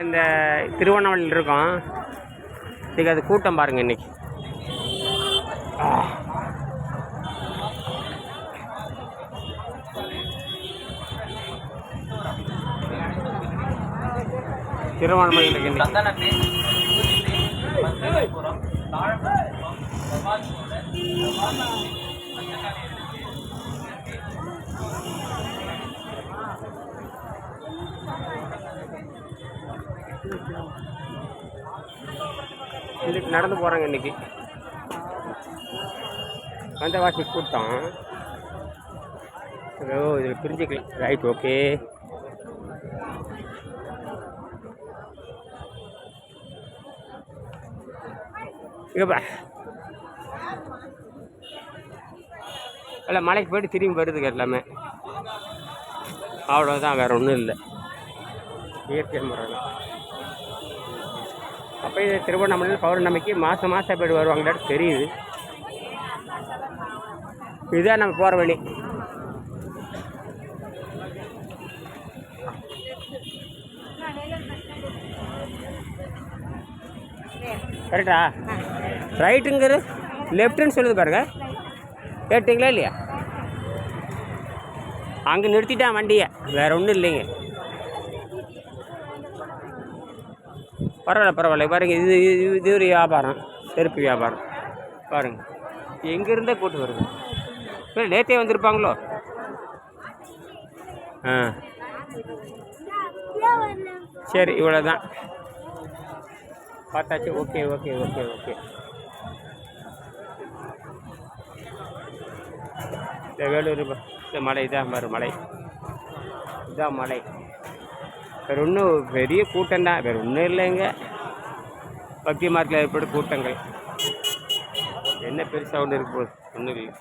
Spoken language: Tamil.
இந்த திருவண்ணாமலையில் இருக்கோம். இன்னைக்கு அது கூட்டம் பாருங்கள் இன்னைக்கு. திருவண்ணாமலையில் இருக்கு இன்னைக்கு. சந்தனமே இன்னைக்கு நடந்து போகிறாங்க இன்னைக்கு. வந்தவாசி கூட்டம். ஓ இதில் பிரிஞ்சுக்கலாம் ரைட் ஓகே இங்கப்பா இல்லை மலைக்கு போயிட்டு திரும்பி வருதுங்க எல்லாமே. அவ்வளோதான் வேறு ஒன்றும் இல்லை. இயற்கை முறையில் அப்போ திருவண்ணாமலையில் பௌர்ணமிக்கு மாதம் மாதம் போய்ட்டு வருவாங்களான்னு தெரியுது. இதுதான் நம்ம போகிற வழி. கரெக்டா? ரைட்டுங்கிறது லெஃப்ட்டுன்னு சொல்லுது பாருங்க. கேட்டிங்களா இல்லையா? அங்கே நிறுத்திட்டான் வண்டியை. வேற ஒன்றும் இல்லைங்க. பரவாயில்ல பரவாயில்ல. பாருங்கள் இது இது இது ஒரு வியாபாரம். செருப்பு வியாபாரம். பாருங்கள் எங்கேருந்தே கூட்டு வருது. இல்லை நேற்றே வந்திருப்பாங்களோ? ஆ. சரி இவ்வளோ தான் பார்த்தாச்சு. Okay okay okay okay. இந்த வேலூர் இந்த மலை இதான் பாரு மலை. இதான் மலை. வேறு ஒன்றும் பெரிய கூட்டம் தான் வேறு ஒன்றும் இல்லைங்க. பக்தி மார்க்கில் ஏற்படும் கூட்டங்கள். என்ன பெருசாக ஒன்று இருக்கு ஒன்றும் இல்லை.